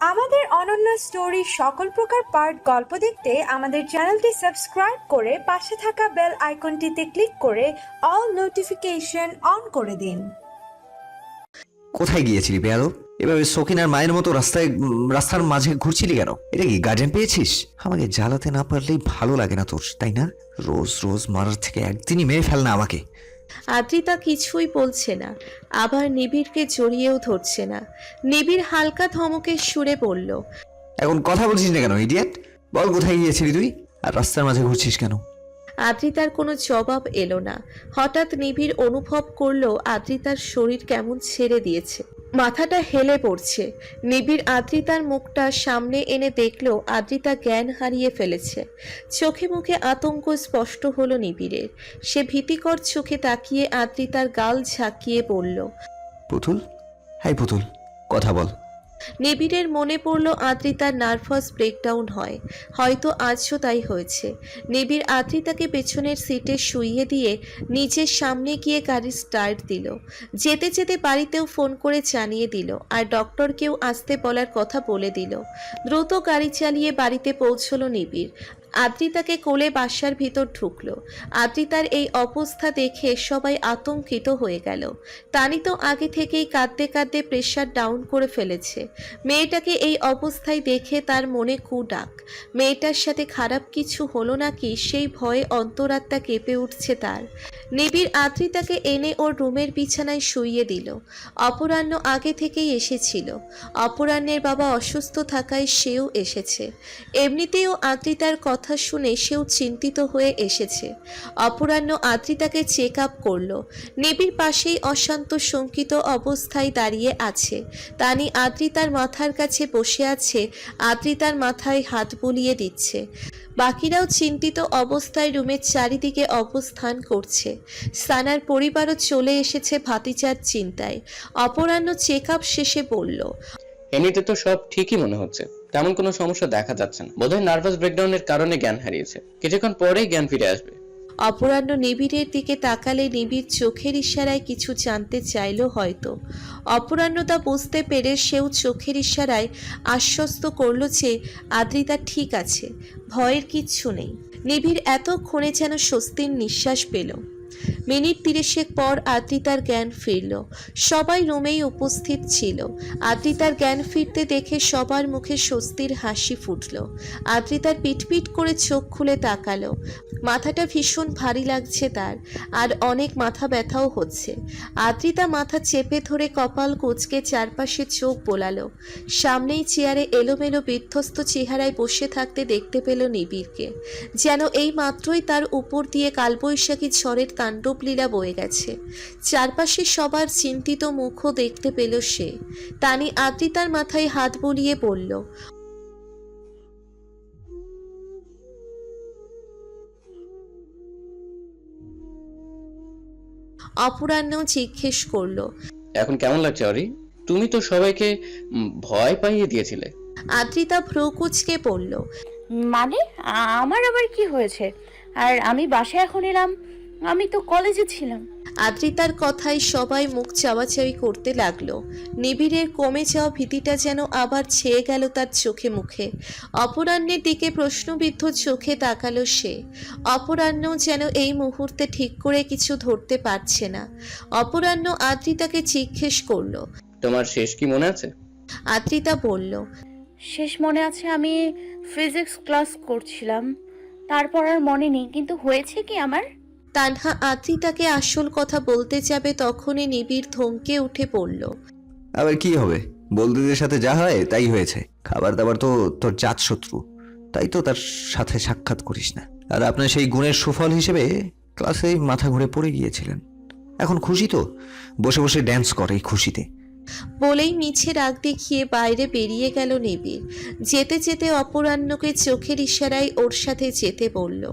আমাদের অনন্য স্টোরি সকল প্রকার পার্ট গল্প দেখতে আমাদের চ্যানেলটি সাবস্ক্রাইব করে পাশে থাকা বেল আইকনটিতে ক্লিক করে অল নোটিফিকেশন অন করে দিন। কোথায় গিয়েছিলি বেয়াদব এভাবে সকিনার মায়ের মতো রাস্তায় রাস্তার মাঝে ঘুরছিলি কেন? এটা কি গার্জেন পেয়েছিস? আমাকে জ্বালাতে না পারলেই ভালো লাগে না তোর, তাই না? রোজ রোজ মারার থেকে একদিনই মেরে ফেল না আমাকে। আদ্রিতা কিছুই বলছে না। আবার নিবিড়কে জড়িয়েও ধরছে না। নিবিড় হালকা ধমকের সুরে বলল এখন কথা বলছিস না কেন ইডিয়েট বল কোথায় গিয়েছিলি তুই? আর রাস্তার মাঝে ঘুরছিস কেন? আদ্রিতার কোনো জবাব এলো না। হঠাৎ নিবিড় অনুভব করল আদ্রিতার শরীর কেমন ছেড়ে দিয়েছে। মাথাটা হেলে পড়ছে। নিবিড় আদ্রিতার মুখটা সামনে এনে দেখল আদ্রিতা জ্ঞান হারিয়ে ফেলেছে। চোখে মুখে আতঙ্ক স্পষ্ট হলো নিবিড়ের। সে ভীতিকর চোখে তাকিয়ে আদ্রিতার গাল ঝাঁকিয়ে পড়ল পুতুল? হাই পুতুল। কথা বল। নিবিড়ের মনে পড়ল আদ্রিতার নার্ভাস ব্রেকডাউন হয়। হয়তো আজও তাই হয়েছে। নিবিড় আদ্রিতাকে পেছনের সিটে শুইয়ে দিয়ে নিজের সামনে গিয়ে গাড়ি স্টার্ট দিল। যেতে যেতে বাড়িতেও ফোন করে জানিয়ে দিল আর ডক্টরকেও আসতে বলার কথা বলে দিল। দ্রুত গাড়ি চালিয়ে বাড়িতে পৌঁছলো নিবিড়। আদ্রিতাকে কোলে বাসার ভিতর ঢুকলো। আদ্রিতার এই অবস্থা দেখে সবাই আতঙ্কিত হয়ে গেল। তানি তো আগে থেকেই কাঁদতে কাঁদতে প্রেশার ডাউন করে ফেলেছে। মেয়েটাকে এই অবস্থায় দেখে তার মনে কুডাক। মেয়েটার সাথে খারাপ কিছু হলো নাকি সেই ভয়ে অন্তরাত্মা কেঁপে উঠছে তার। নিবিড় আদ্রিতাকে এনে ওর রুমের বিছানায় শুইয়ে দিল। অপরাহ্ন আগে থেকেই এসেছিল। অপরাহ্নের বাবা অসুস্থ থাকায় সেও এসেছে। এমনিতেও আদ্রিতার কথা শুনে সেও চিন্তিত হয়ে এসেছে। অপরাহ্ন আদ্রিতাকে চেক আপ করল। নিবিড় পাশেই অশান্ত শঙ্কিত অবস্থায় দাঁড়িয়ে আছে। তানি আদ্রিতার মাথার কাছে বসে আছে। আদ্রিতার মাথায় হাত বুলিয়ে দিচ্ছে। বাকিরাও চিন্তিত অবস্থায় রুমের চারিদিকে অবস্থান করছে। সানার পরিবারও চলে এসেছে ভাতিজার চিন্তায়। অপরাহ্ন চেক আপ শেষে বলল, এমনিতে তো সব ঠিকই মনে হচ্ছে। তেমন কোনো সমস্যা দেখা যাচ্ছে না। বোধহয় নার্ভাস ব্রেকডাউনের কারণে জ্ঞান হারিয়েছে। কিছুক্ষণ পরেই জ্ঞান ফিরে আসবে। অপরাহ্ন নিবিড়ের দিকে তাকালে নিবিড় চোখের ইশারায় কিছু জানতে চাইল হয়তো। অপরাহ্ন তা বুঝতে পেরে সেও চোখের ইশারায় আশ্বস্ত করল যে আদ্রিতা ঠিক আছে, ভয়ের কিচ্ছু নেই। নিবিড় এতক্ষণে যেন স্বস্তির নিঃশ্বাস পেল। মিনিট তিরিশেক পর আদ্রিতার জ্ঞান ফিরল। সবাই রুমেই উপস্থিত ছিল। আদ্রিতার জ্ঞান ফিরতে দেখে সবার মুখে স্বস্তির হাসি ফুটল। আদ্রিতার পিটপিট করে চোখ খুলে তাকালো। মাথাটা ভীষণ ভারী লাগছে তার, আর অনেক মাথা ব্যথাও হচ্ছে। আদ্রিতা মাথা চেপে ধরে কপাল কুচকে চারপাশে চোখ বোলালো। সামনেই চেয়ারে এলোমেলো বিধ্বস্ত চেহারায় বসে থাকতে দেখতে পেল নিবিড়কে। যেন এই মাত্রই তার উপর দিয়ে কালবৈশাখী ঝড়ের তাণ্ডব লীলা বয়ে গেছে। চারপাশে সবার চিন্তিত মুখও দেখতে পেল সে। তানি আদ্রিতার মাথায় হাত বুলিয়ে বলল অপরাহ্ন জিজ্ঞেস করল এখন কেমন লাগছে অরি? তুমি তো সবাইকে ভয় পাইয়ে দিয়েছিলে। আদ্রিতা ভ্রু কুচকে পড়ল মানে আমার আবার কি হয়েছে? আর আমি বাসায় এখন এলাম। আমি তো কলেজে ছিলাম। আদ্রিতার কথায় সবাই মুখ চাওয়াচাওয়ি করতে লাগল। নিবিড়ের কমে যাওয়া ভীতিটা যেন আবার ছেয়ে গেল তার চোখে মুখে। অপরাহ্নের দিকে প্রশ্নবিদ্ধ চোখে তাকালো সে। অপরাহ্ন যেন এই মুহূর্তে ঠিক করে কিছু ধরতে পারছে না। অপরাহ্ন আদ্রিতাকে জিজ্ঞেস করল তোমার শেষ কি মনে আছে? আদ্রিতা বলল শেষ মনে আছে আমি ফিজিক্স ক্লাস করছিলাম। তারপর আর মনে নেই কিন্তু হয়েছে কি আমার? তানহা আতি তাকে আসল কথা বলতে যাবে তখনই নিবিড় ধমকে উঠে পড়ল। আবার কি হবে? বলদিদের সাথে যা হয় তাই হয়েছে। খাবার দাবার তো তোর জাত শত্রু। তাই তো তার সাথে সাক্ষাৎ করিস না। আর আপনার সেই গুণের সুফল হিসেবে ক্লাসে মাথা ঘুরে পড়ে গিয়েছিলেন। এখন খুশি তো? বসে বসে ড্যান্স করে খুশিতে। বলেই মিছে রাগ দেখিয়ে বাইরে বেরিয়ে গেল নিবিড়। যেতে যেতে অপরাহ্নকে চোখের ইশারায় ওর সাথে যেতে বলল।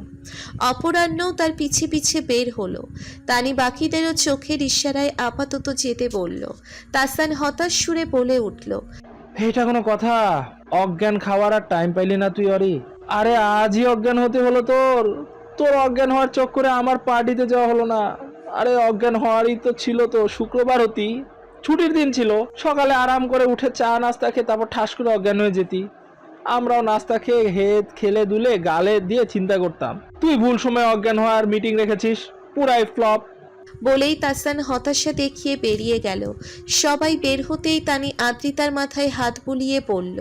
অপরাহ্নও তার পিছে পিছে বের হলো। তানি বাকিদেরও চোখের ইশারায় আপাতত যেতে বলল। তাসান হতাশ সুরে বলে উঠল এটা কোনো কথা? অজ্ঞান খাওয়ার আর টাইম পাইলি না তুই, অরি। আরে আজই অজ্ঞান হতে হলো তোর। তোর অজ্ঞান হওয়ার চক্করে আমার পার্টিতে যাওয়া হলো না। আরে অজ্ঞান হওয়ারই তো ছিল তো, শুক্রবার হতি। ছুটির দিন ছিল। সকালে আরাম করে উঠে চা নাস্তা খেয়ে তারপর ঠাস করে অজ্ঞান হয়ে যেতি। আমরাও নাস্তা খেয়ে হেদ খেলে দুলে গালে দিয়ে চিন্তা করতাম। তুই ভুল সময় অজ্ঞান হওয়ার মিটিং রেখেছিস? পুরাই ফ্লপ বলেই তাসান হতাশা দেখিয়ে বেরিয়ে গেল। সবাই বের হতেই তানি আদ্রিতার মাথায় হাত বুলিয়ে পড়ল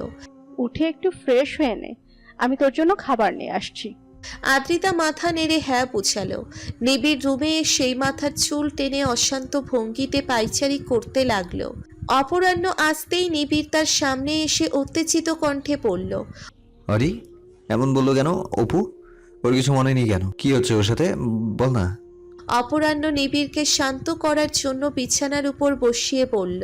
উঠে একটু ফ্রেশ হয়ে নে। আমি তোর জন্য খাবার নিয়ে আসছি। আদ্রিতা মাথা নেড়ে হ্যাঁ বুঝালো। নিবিড় রুমে সেই মাথার চুল টেনে অশান্ত ভঙ্গিতে পাইচারি করতে লাগল। অপরাহ্ন আসতেই নিবিড় তার সামনে এসে উত্তেজিত কণ্ঠে পড়ল অরি এমন বলল কেন? অপু ওর কিছু মনে নেই কেন? কি হচ্ছে ওর সাথে? বল না। অপরাহ্ন নিবিড়কে শান্ত করার জন্য বিছানার উপর বসিয়ে পড়ল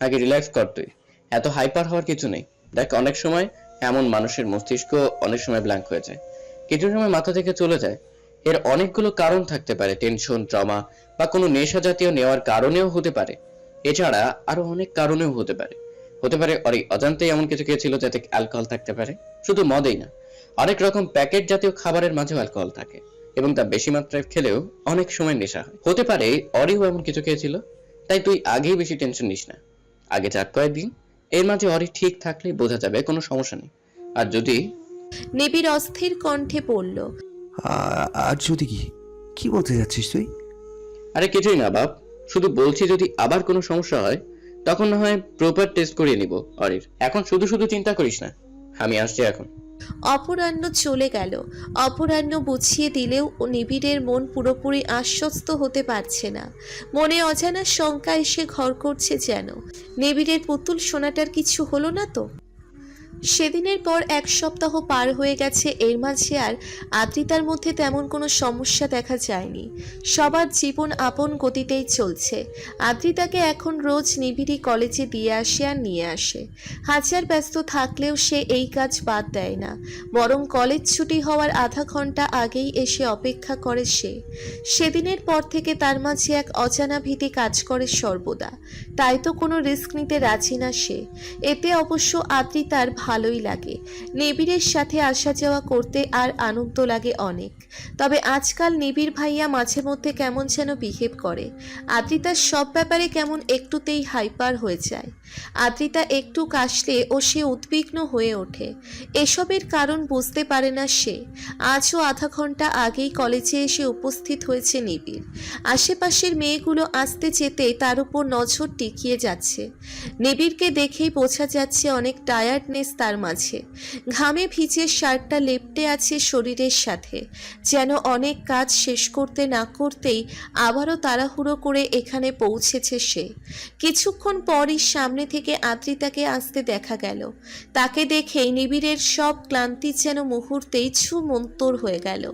আগে রিল্যাক্স কর তুই। এত হাইপার হওয়ার কিছু নেই। দেখ অনেক সময় এমন মানুষের মস্তিষ্ক অনেক সময় ব্ল্যাঙ্ক হয়ে যায়। কিছু সময় মাথা থেকে চলে যায়। এর অনেকগুলো কারণ থাকতে পারে টেনশন ট্রমা বা কোনো নেশা জাতীয় নেওয়ার কারণেও হতে পারে। এছাড়া আরও অনেক কারণেও হতে পারে। হতে পারে অরি অজান্তেই এমন কিছু খেয়েছিল যাতে অ্যালকোহল থাকতে পারে। শুধু মদেই না অনেক রকম প্যাকেট জাতীয় খাবারের মাঝেও অ্যালকোহল থাকে এবং তা বেশি মাত্রায় খেলেও অনেক সময় নেশা হয়। হতে পারে অরিও এমন কিছু খেয়েছিল, তাই তুই আগেই বেশি টেনশন নিস না। আগে যাক কয়েকদিন, এর মাঝে অরি ঠিক থাকলে বোঝা যাবে, কোনো সমস্যা নেই। আর যদি নিবিড় অস্থির কণ্ঠে পড়ল আ- আর যদি কি? কি বলতে যাচ্ছিস তুই? আরে কিছুই না বাপ। শুধু বলছি যদি আবার কোনো সমস্যা হয় তখন না হয় প্রপার টেস্ট করিয়ে নিব অরির। এখন শুধু শুধু চিন্তা করিস না। আমি আসছি এখন। অপরাহ্ন চলে গেল। অপরাহ্ন বুঝিয়ে দিলেও ও নিবিড়ের মন পুরোপুরি আশ্বস্ত হতে পারছে না। মনে অজানা শঙ্কা এসে ঘর করছে যেন। নিবিড়ের পুতুল সোনাটার কিছু হলো না তো? সেদিনের পর এক সপ্তাহ পার হয়ে গেছে, এর মাঝে আর আদ্রিতার মধ্যে তেমন কোনো সমস্যা দেখা যায়নি। সবার জীবন আপন গতিতেই চলছে। আদ্রিতাকে এখন রোজ নিবিড়ি কলেজে দিয়ে আসে আর নিয়ে আসে। হাজার ব্যস্ত থাকলেও সে এই কাজ বাদ দেয় না। বরং কলেজ ছুটি হওয়ার আধা ঘণ্টা আগেই এসে অপেক্ষা করে সে। সেদিনের পর থেকে তার মাঝে এক অজানা ভীতি কাজ করে সর্বদা। তাই তো কোনো রিস্ক নিতে রাজি না সে। এতে অবশ্য আদ্রিতার ভালোই লাগে। নিবিড়ের সাথে আসা যাওয়া করতে আর আনন্দ লাগে অনেক। তবে আজকাল নিবিড় ভাইয়া মাঝে মধ্যে কেমন যেন বিহেভ করে। আদ্রিতার সব ব্যাপারে কেমন একটুতেই হাইপার হয়ে যায়। আদ্রিতা একটু কাশলে ও সে উদ্বিগ্ন হয়ে ওঠে। এসবের কারণ বুঝতে পারে না সে। আজও আধা ঘণ্টা আগেই কলেজে এসে উপস্থিত হয়েছে নিবিড়। আশেপাশের মেয়েগুলো আসতে যেতে তার উপর নজর টিকিয়ে যাচ্ছে। নিবিড়কে দেখেই বোঝা যাচ্ছে অনেক টায়ার্ডনেস তার মাঝে। ঘামে ভিজে শার্টটা লেপটে আছে শরীরের সাথে। যেন অনেক কাজ শেষ করতে না করতেই আবারও তাড়াহুড়ো করে এখানে পৌঁছেছে সে। কিছুক্ষণ পরই সামনে থেকে আদ্রিতাকে আসতে দেখা গেল। তাকে দেখেই নিবিড়ের সব ক্লান্তি যেন মুহূর্তেই ছুমন্তর হয়ে গেল।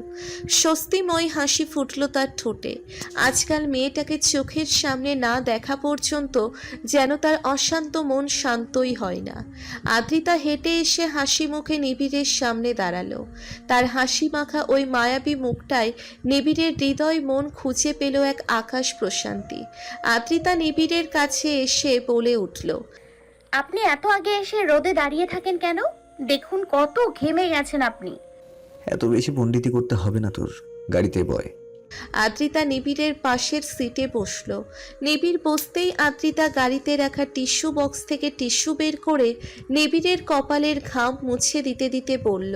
স্বস্তিময় হাসি ফুটল তার ঠোঁটে। আজকাল মেয়েটাকে চোখের সামনে না দেখা পর্যন্ত যেন তার অশান্ত মন শান্তই হয় না। আদ্রিতা হেঁটে এসে হাসি মুখে নিবিড়ের সামনে দাঁড়াল। তার হাসি মাখা ওই মায়াবী মুখটায় নিবিড়ের হৃদয় মন খুঁজে পেল এক আকাশ প্রশান্তি। আদ্রিতা নিবিড়ের কাছে এসে বলে উঠল আপনি এত আগে এসে রোদে দাঁড়িয়ে থাকেন কেন? দেখুন কত ঘেমে গেছেন আপনি। এত বেশি পণ্ডিতি করতে হবে না তোর গাড়িতে বয়। আদ্রিতা নিবিড়ের পাশের সিটে বসল। নিবিড় বসতেই আদ্রিতা গাড়িতে রাখা টিস্যু বক্স থেকে টিস্যু বের করে নিবিড়ের কপালের ঘাম মুছে দিতে দিতে বলল,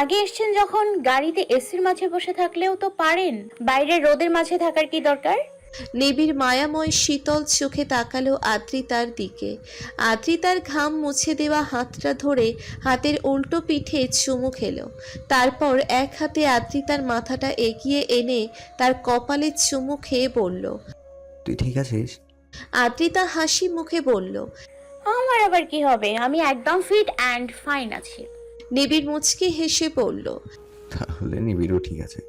আগে এসছেন যখন গাড়িতে এসির মাঝে বসে থাকলেও তো পারেন? বাইরে রোদের মাঝে থাকার কি দরকার? নিবিড় মায়াময় শীতল চোখে তাকালো আদ্রিতার দিকে। আদ্রিতার ঘাম মুছে দেওয়া হাতটা ধরে হাতের উল্টো পিঠে চুমু খেল। তারপর এক হাতে আদ্রিতার মাথাটা এগিয়ে এনে তার কপালে চুমু খেয়ে বলল তুই ঠিক আছিস? আদ্রিতা হাসি মুখে বলল আমার আবার কি হবে? আমি একদম ফিট অ্যান্ড ফাইন আছি। নিবিড় মুচকি হেসে বলল তাহলে নিবিড়ও ঠিক আছে।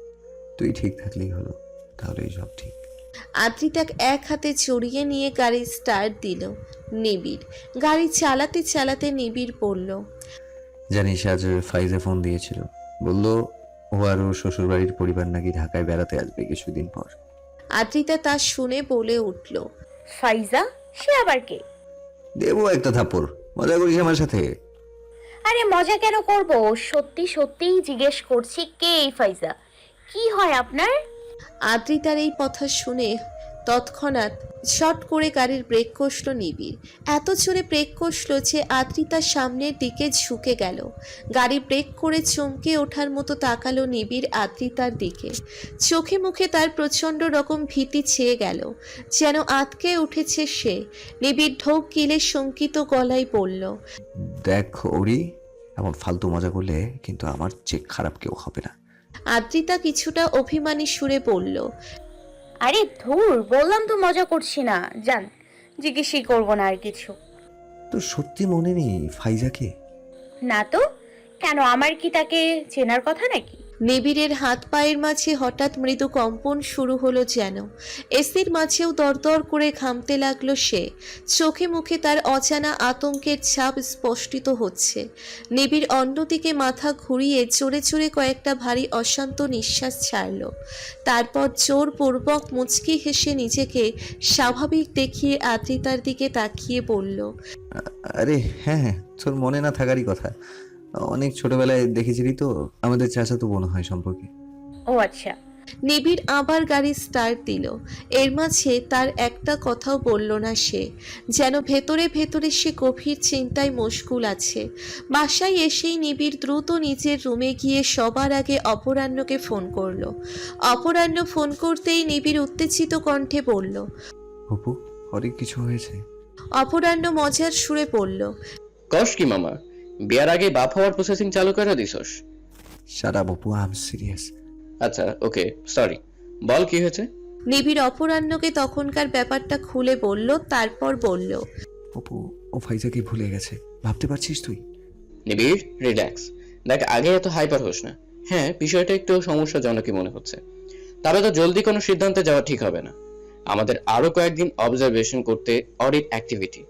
তুই ঠিক থাকলেই হলো। তাহলেই সব ঠিক। আদ্রিতা এক হাতে জড়িয়ে নিয়ে গাড়ি স্টার্ট দিল। নিবিড়। গাড়ি চালাতে চালাতে নিবিড় বলল জানিস আজ ফাইজে ফোন দিয়েছিল। বলল ও আর ওর শ্বশুরবাড়ির পরিবার নাকি ঢাকায় বেড়াতে আসবে কিছুদিন পর। আদ্রিতা তা শুনে বলে উঠল ফাইজা সে আবার কে? দেবো একটা থাপ্পড় মজা করিস আমার সাথে। আরে মজা কেন করব? সত্যি সত্যিই জিজ্ঞেস করছি কে এই ফাইজা? কি হয় আপনার? আদ্রিতার এই কথা শুনে তৎক্ষণাৎ শট করে গাড়ির ব্রেক কষল নিবিড়। এত জোরে ব্রেক কষল যে আদ্রিতার সামনের দিকে ঝুঁকে গেল। গাড়ি ব্রেক করে চমকে ওঠার মতো তাকালো নিবিড় আদ্রিতার দিকে। চোখে মুখে তার প্রচণ্ড রকম ভীতি ছেয়ে গেল। যেন আতকে উঠেছে সে। নিবিড় ঢোক গিলে শঙ্কিত গলায় বলল, দেখ, ওরি, এমন ফালতু মজা করলে কিন্তু আমার চেক খারাপ কেউ হবে না। আদ্রিতা কিছুটা অভিমানী সুরে বলল আরে ধুর বললাম তো মজা করছি না। জান জিজ্ঞেসই করব না আর কিছু। তো সত্যি মনে নেই ফাইজাকে? না তো কেন আমার কি তাকে চেনার কথা নাকি? নিবিড়ের হাত পায়ের মাঝে হঠাৎ মৃদু কম্পন শুরু হলো যেন। এসির মাঝেও দরদর করে ঘামতে লাগল সে। চোখে মুখে তার অজানা আতঙ্কের ছাপ স্পষ্টিত হচ্ছে। নিবিড় অন্যদিকে মাথা ঘুরিয়ে চড়ে চড়ে কয়েকটা ভারী অশান্ত নিঃশ্বাস ছাড়ল। তারপর জোরপূর্বক মুচকি হেসে নিজেকে স্বাভাবিক দেখিয়ে আদ্রিতার দিকে তাকিয়ে বলল আরে হ্যাঁ হ্যাঁ তোর মনে না থাকারই কথা। অনেক ছোটবেলায় দেখেছিলি তো? আমাদের চাচা তো বোন হয় সম্পর্কে। ও আচ্ছা। নিবিড় আবার গাড়ি স্টার্ট দিল। এর মাঝে তার একটা কথাও বলল না সে। যেন ভেতরে ভেতরে সে গভীর চিন্তায় মশগুল আছে। বাসায় এসেই নিবিড় দ্রুত নিজের রুমে গিয়ে সবার আগে অপরাহ্নকে ফোন করল। অপরাহ্ন ফোন করতেই নিবিড় উত্তেজিত কণ্ঠে বলল অপু অনেক কিছু হয়েছে। অপরাহ্ন মজার সুরে পড়ল কস কি মামা? বিয়ার আগে বাপ হওয়ার প্রসেসিং চালু করে দিছস? সারা অপু আই এম সিরিয়াস আচ্ছা ওকে সরি বল কি হয়েছে? নিবিড় অপরাহ্নকে তখনকার ব্যাপারটা খুলে বলল তারপর বলল। অপু ও ফাইজাকে ভুলে গেছে। ভাবতে পারছিস তুই? নিবিড় রিল্যাক্স দেখ আগে এত হাইপার হোস না। হ্যাঁ বিষয়টা একটু সমস্যাজনকই মনে হচ্ছে। তবে তো জলদি কোনো সিদ্ধান্তে যাওয়া ঠিক হবে না। আমাদের আরও কয়েকদিন অবজারভেশন করতে অডিট অ্যাক্টিভিটি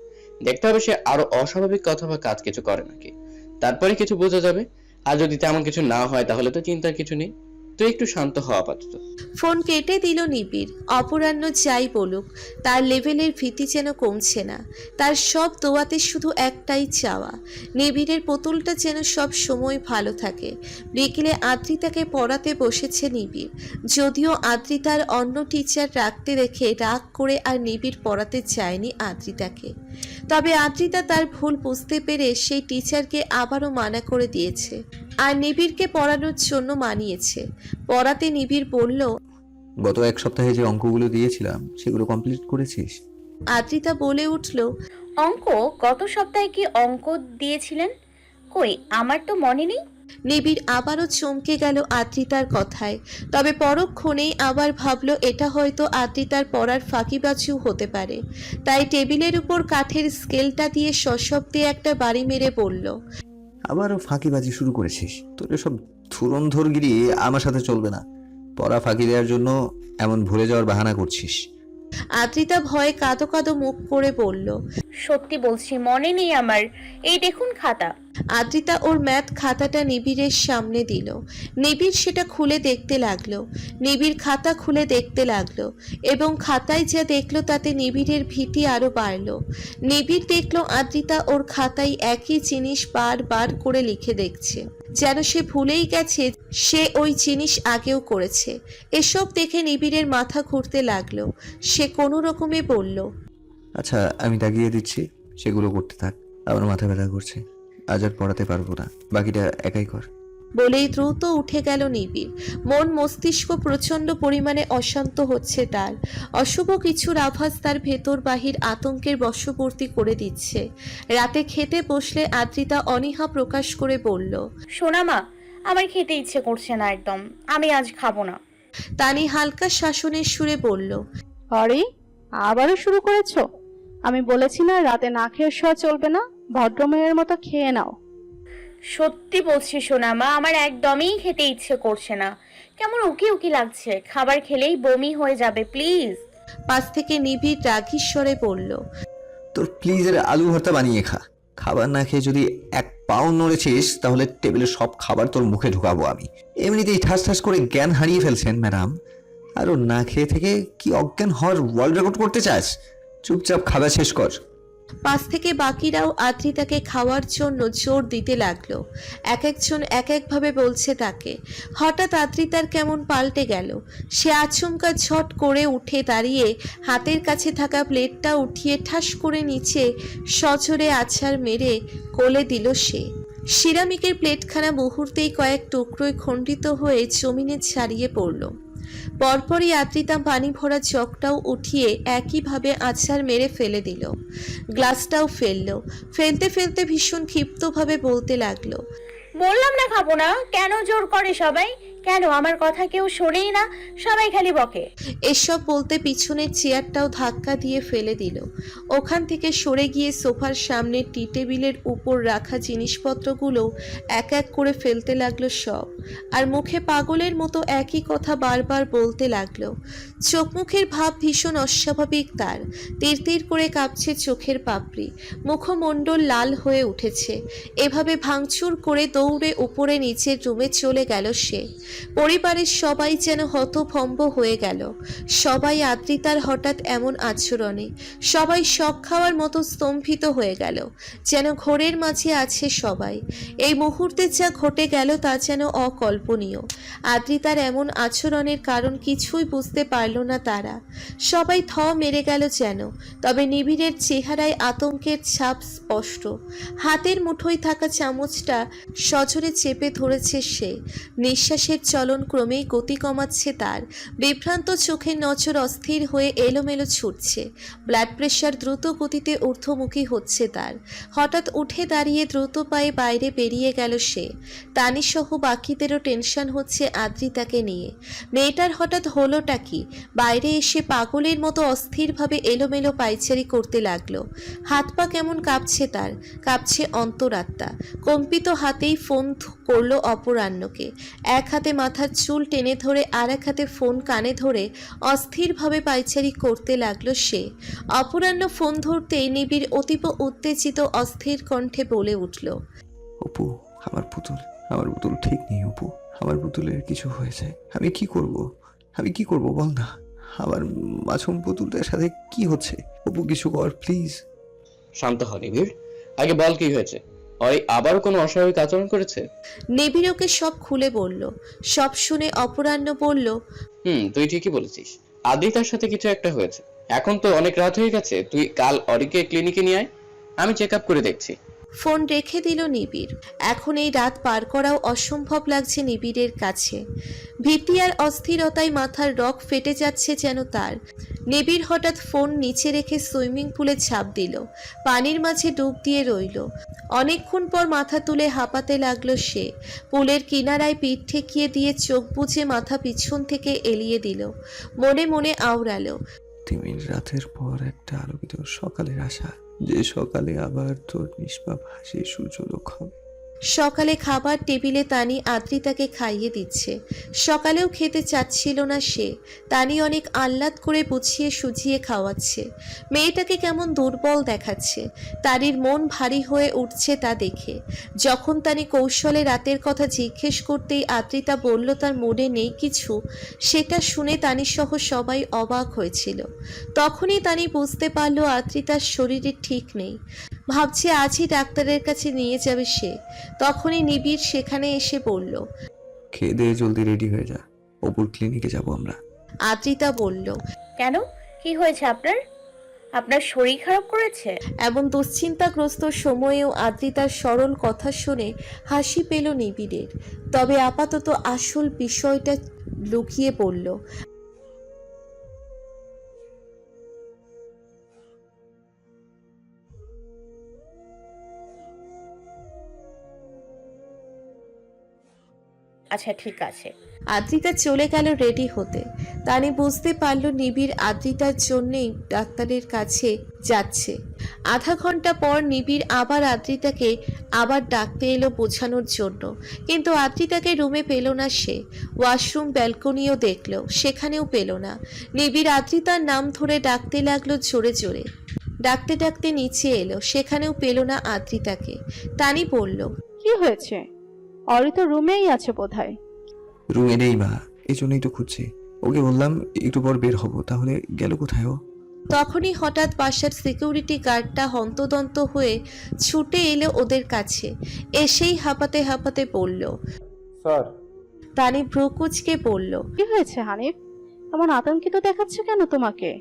দেখতে হবে সে আরও অস্বাভাবিক কথা বা কাজ কিছু করে নাকি। তারপরে কিছু বোঝা যাবে। আর যদি তেমন কিছু না হয়, তাহলে তো চিন্তার কিছু নেই। তুই একটু শান্ত হওয়া আপাতত। ফোন কেটে দিল নিবিড়। অপরাহ্ন যাই বলুক, তার লেভেলের ভীতি যেন কমছে না। তার সব দোয়াতে শুধু একটাই চাওয়া। নিবিড়ের পুতুলটা যেন সব সময় ভালো থাকে। বিকেলে আদ্রিতাকে পড়াতে বসেছে নিবিড়। যদিও আদ্রিতার অন্য টিচার রাখতে দেখে রাগ করে আর নিবিড় পড়াতে চায়নি আদ্রিতাকে। তবে আদ্রিতা তার ভুল বুঝতে পেরে সেই টিচারকে আবারও মানা করে দিয়েছে। আর নিবিড়কে পড়ানোর জন্য মানিয়েছে। পড়াতে নিবিড় বলল গত এক সপ্তাহে যে অঙ্কগুলো দিয়েছিলাম সেগুলো কমপ্লিট করেছিস? আদ্রিতা বলে উঠল অঙ্ক গত সপ্তাহে কি অঙ্ক দিয়েছিলেন? কই আমার তো মনে নেই। নিবিড় আবারও চমকে গেল আদ্রিতার কথায় তবে পরক্ষণেই আবার ভাবল এটা হয়তো আদ্রিতার পড়ার ফাঁকিবাজু হতে পারে। তাই টেবিলের উপর কাঠের স্কেলটা দিয়ে সশব্দে একটা বাড়ি মেরে বলল আবারও ফাঁকিবাজি শুরু করেছিস। তোর সব ধুরন্ধরগিরি আমার সাথে চলবে না। পড়া ফাঁকি দেওয়ার জন্য এমন ভুলে যাওয়ার বাহানা করছিস। আদ্রিতা ভয়ে কাঁদো কাঁদো মুখ করে বলল সত্যি বলছি মনে নেই আমার। এই দেখুন খাতা। আদ্রিতা ওর ম্যাথ খাতাটা নিবিড়ের সামনে দিল। নিবিড় সেটা খুলে দেখতে লাগল। নিবিড় খাতা খুলে দেখতে লাগল এবং খাতায় যা দেখল তাতে নিবিড়ের ভীতি আরও বাড়লো। নিবিড় দেখল আদ্রিতা ওর খাতায় একই জিনিস বারবার করে লিখে দেখছে। যেন সে ভুলেই গেছে সে ওই জিনিস আগেও করেছে। এসব দেখে নিবিড়ের মাথা ঘুরতে লাগল। সে কোনো রকমে বলল আচ্ছা আমি দাগিয়ে দিচ্ছি, সেগুলো করতে থাক। আমার মাথা ব্যথা করছে। আজ আর পড়াতে পারব না। বাকিটা একাই কর। বলেই দ্রুত উঠে গেল নিবিড়। মন মস্তিষ্ক প্রচণ্ড পরিমাণে অশান্ত হচ্ছে তার। অশুভ কিছুর আভাস তার ভেতর বাহির আতঙ্কের বশবর্তী করে দিচ্ছে। রাতে খেতে বসলে আদ্রিতা অনীহা প্রকাশ করে বলল সোনা মা আমার খেতে ইচ্ছে করছে না একদম। আমি আজ খাব না। তানি হালকা শাসনের সুরে বলল আরে আবারও শুরু করেছ? আমি বলেছি না রাতে না খেয়ে শোয়া চলবে না? ভদ্রমেয়ের মতো খেয়ে নাও। সত্যি বলছি সোনা মা আমার একদমই খেতে ইচ্ছে করছে না। কেমন উকি উকি লাগছে খাবার খেলেই বমি হয়ে যাবে প্লিজ। পাশ থেকে নিবিড় রাগীশ্বরে বলল তোর প্লিজ এর আলু ভর্তা বানিয়ে খা। খাবার না খেয়ে যদি এক পাও নড়েছিস তাহলে টেবিলে সব খাবার তোর মুখে ঢুকাবো আমি। এমনিতেই ঠাস ঠাস করে জ্ঞান হারিয়ে ফেলছেন ম্যাডাম। আরও না খেয়ে থেকে কি অজ্ঞান হওয়ার ওয়ার্ল্ড রেকর্ড করতে চাস? চুপচাপ খাবার শেষ কর। পাশ থেকে বাকিরাও আদ্রিতাকে খাওয়ার জন্য জোর দিতে লাগল। এক একজন এক একভাবে বলছে তাকে। হঠাৎ আদ্রিতার কেমন পাল্টে গেল। সে আচমকা ঝট করে উঠে দাঁড়িয়ে হাতের কাছে থাকা প্লেটটা উঠিয়ে ঠাস করে নিচে সজোরে আছাড় মেরে কোলে দিল সে। সিরামিকের প্লেটখানা মুহূর্তেই কয়েক টুকরোয় খণ্ডিত হয়ে জমিনে ছাড়িয়ে পড়ল। পরপরই আদ্রিতা পানি ভরা চকটাও উঠিয়ে একইভাবে আছাড় মেরে ফেলে দিল। গ্লাসটাও ফেলল। ফেলতে ফেলতে ভীষণ ক্ষিপ্তভাবে বলতে লাগল, বললাম না খাব না, কেন জোর করে সবাই? কেন? আমার কথা কেউ শোনেই না। সবাই খালি বকে। এসব বলতে পিছনের চেয়ারটাও ধাক্কা দিয়ে ফেলে দিল। ওখান থেকে সরে গিয়ে সোফার সামনে টি টেবিলের উপর রাখা জিনিসপত্রগুলো এক এক করে ফেলতে লাগল সব। আর মুখে পাগলের মতো একই কথা বারবার বলতে লাগল। চোখ মুখের ভাব ভীষণ অস্বাভাবিক তার। তীর তীর করে কাঁপছে চোখের পাপড়ি। মুখমণ্ডল লাল হয়ে উঠেছে। এভাবে ভাঙচুর করে দৌড়ে উপরে নিচের রুমে চলে গেল সে। পরিবারের সবাই যেন হতভম্ব হয়ে গেল। সবাই আদ্রিতার হঠাৎ এমন আচরণে, সবাই শখ খাওয়ার মতো স্তম্ভিত হয়ে গেল, যেন ঘোরের মাঝে আছে সবাই। এই মুহূর্তে যা ঘটে গেল তা যেন অকল্পনীয়। আদ্রিতার এমন আচরণের কারণ কিছুই বুঝতে পারল না তারা। সবাই থ মেরে গেল যেন, তবে নিবিড়ের চেহারায় আতঙ্কের ছাপ স্পষ্ট। হাতের মুঠোয় থাকা চামচটা সজোরে চেপে ধরেছে সে। নিঃশ্বাসের চলন ক্রমেই গতি কমাচ্ছে তার। বিভ্রান্ত চোখের নজর অস্থির হয়ে এলোমেলো ছুটছে। ব্লাড প্রেশার দ্রুত গতিতে ঊর্ধ্বমুখী হচ্ছে তার। হঠাৎ উঠে দাঁড়িয়ে দ্রুত পায়ে বাইরে বেরিয়ে গেল সে। তানিসহ বাকিদেরও টেনশন হচ্ছে আদ্রিতাকে নিয়ে। মেয়েটার হঠাৎ হলোটা কি? বাইরে এসে পাগলের মতো অস্থিরভাবে এলোমেলো পাইচারি করতে লাগল। হাত পা কেমন কাঁপছে তার? কাঁপছে অন্তরাত্মা। কম্পিত হাতেই ফোন করল অপরাহ্নকে। এক হাতে মাথার চুল টেনে ধরে আর এক হাতে ফোন কানে ধরে অস্থিরভাবে পাইচারি করতে লাগল সে। অপরাহ্ন ফোন ধরতেই নিবিড় অতীব উত্তেজিত অস্থির কণ্ঠে বলে উঠল অপু আমার পুতুল আমার পুতুল ঠিক নেই অপু। আমার পুতুলের কিছু হয়েছে। আমি কি করব? আমি কি করব বল না? আমার মাছুম পুতুলটার সাথে কি হচ্ছে? অপু কিছু কর প্লিজ। শান্ত হ নিবিড়। আগে বল কি হয়েছে? ওই আবার কোনো অস্বাভাবিক আচরণ করেছে? নিবিড় ওকে সব খুলে বলল সব শুনে অপরাহ্ন বলল হুম তুই ঠিকই বলেছিস। আদি তার সাথে কিছু একটা হয়েছে। এখন তো অনেক রাত হয়ে গেছে তুই কাল অরিকে ক্লিনিকে নিয়ে আয়। আমি চেক আপ করে দেখছি। ফোন রেখে দিল নিবিড়। এখন এই রাত পার করাও অসম্ভব লাগছে নিবিড়ের কাছে। ভীতি আর অস্থিরতায় মাথার রক ফেটে যাচ্ছে যেন তার। নিবিড় হঠাৎ ফোন নিচে রেখে সুইমিং পুলে ছাপ দিল। পানির মাঝে ডুব দিয়ে রইল। অনেকক্ষণ পর মাথা তুলে হাঁপাতে লাগল সে। পুলের কিনারায় পিঠ ঠেকিয়ে দিয়ে চোখ বুজে মাথা পিছন থেকে এলিয়ে দিল। মনে মনে আওড়ালো। তিমির রাতের পর একটা আলোকিত সকালের আশা। যে সকালে আবার তোর নিষ্পাপ হাসি সূর্যলোক হবে সকালে খাবার টেবিলে তানি আদ্রিতাকে খাইয়ে দিচ্ছে। সকালেও খেতে চাচ্ছিল না সে। তানি অনেক আহ্লাদ করে বুঝিয়ে সুঝিয়ে খাওয়াচ্ছে। মেয়েটাকে কেমন দুর্বল দেখাচ্ছে। তারির মন ভারী হয়ে উঠছে তা দেখে। যখন তানি কৌশলে রাতের কথা জিজ্ঞেস করতেই আদ্রিতা বলল, তার মনে নেই কিছু? সেটা শুনে তানি সহ সবাই অবাক হয়েছিল। তখনই তানি বুঝতে পারল আদ্রিতার শরীরে ঠিক নেই। ভাবছে আজই ডাক্তারের কাছে নিয়ে যাবে সে। তখনই নিবিড় সেখানে এসে বলল খেয়ে দিয়ে জলদি রেডি হয়ে যা। অপুর ক্লিনিকে যাব আমরা। আদ্রিতা বলল কেন? কি হয়েছে আপনার? আপনার শরীর খারাপ করেছে? এমন দুশ্চিন্তাগ্রস্ত সময়েও আদ্রিতার সরল কথা শুনে হাসি পেল নিবিড়ের। তবে আপাতত আসল বিষয়টা লুকিয়ে পড়ল। আচ্ছা ঠিক আছে। আদ্রিতা চলে গেল রেডি হতে। তানি বুঝতে পারল নিবিড় আদ্রিতার জন্যেই ডাক্তারের কাছে যাচ্ছে। আধা ঘণ্টা পর নিবিড় আবার আদ্রিতাকে আবার ডাকতে এলো বোঝানোর জন্য। কিন্তু আদ্রিতাকে রুমে পেল না সে। ওয়াশরুম ব্যালকনিও দেখল সেখানেও পেল না। নিবিড় আদ্রিতার নাম ধরে ডাকতে লাগল জোরে জোরে। ডাকতে ডাকতে নিচে এলো সেখানেও পেল না আদ্রিতাকে। তানি বলল কি হয়েছে? অরি তো রুমেই আছে বোধহয়। রুমে নেই মা এই জন্যই তো খুঁজছি। ওকে বললাম একটু পর বের হব তাহলে গেল কোথায় ও? তখনই হঠাৎ বাসার সিকিউরিটি গার্ডটা হন্তদন্ত হয়ে ছুটে এলো ওদের কাছে। এসেই হাঁপাতে হাঁপাতে বলল স্যার। তানি ভ্রুকুচকে বলল কি হয়েছে হানিফ? এমন আতঙ্কিত দেখাচ্ছে কেন তোমাকে?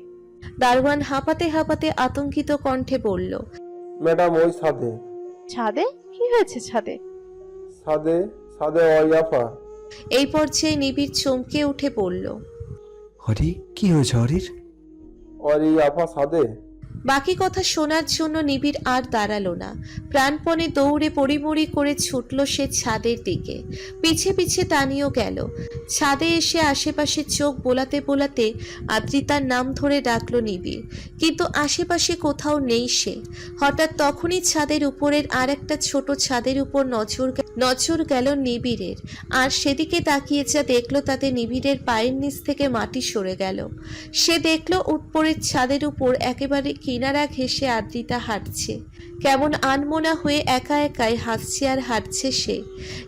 দারোয়ান হাঁপাতে হাঁপাতে আতঙ্কিত কণ্ঠে বলল ম্যাডাম ওই ছাদে। ছাদে? কি হয়েছে ছাদে? ছাদে সাদে ওয়াইয়াফা এই পর্যায়ে নিবিড় চমকে উঠে পড়ল। হরি কি হয়েছে হরির? ওয়াইয়াফা সাদে। বাকি কথা শোনার জন্য নিবিড় আর দাঁড়াল না। প্রাণপণে দৌড়ে পড়িমড়ি করে ছুটল সে ছাদের দিকে। পিছে পিছে তানিও গেল। ছাদে এসে আশেপাশে চোখ বোলাতে বোলাতে আদ্রিতার নাম ধরে ডাকলো নিবিড়। কিন্তু আশেপাশে কোথাও নেই সে। হঠাৎ তখনই ছাদের উপরের আর একটা ছোট ছাদের উপর নজর নজর গেল নিবিড়ের। আর সেদিকে তাকিয়ে যা দেখল তাতে নিবিড়ের পায়ের নিচ থেকে মাটি সরে গেল। সে দেখল উপরের ছাদের উপর একেবারে কিনারা ঘেসে আদ্রিতা হাঁটছে। কেমন আনমোনা হয়ে একা একাই হাসছে আর হাঁটছে সে।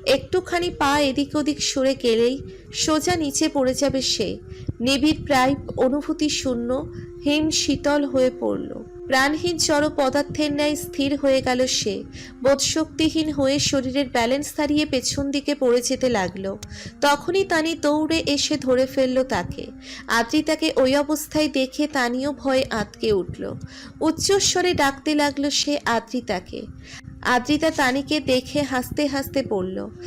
একটুখানি পা এদিক ওদিক সরে গেলেই সোজা নিচে পড়ে যাবে সে। নিবিড় প্রায় অনুভূতি শূন্য, হিম শীতল হয়ে পড়ল। প্রাণহীন জড় পদার্থের ন্যায় স্থির হয়ে গেল সে। বোধশক্তিহীন হয়ে শরীরের ব্যালেন্স হারিয়ে পেছন দিকে পড়ে যেতে লাগল। তখনই তানি দৌড়ে এসে ধরে ফেলল তাকে। আদ্রিতাকে ওই অবস্থায় দেখে তানিও ভয়ে আঁতকে উঠল। উচ্চস্বরে ডাকতে লাগল সে আদ্রিতাকে আদ্রিতা তানিকে দেখে হাসতে হাসতে বলল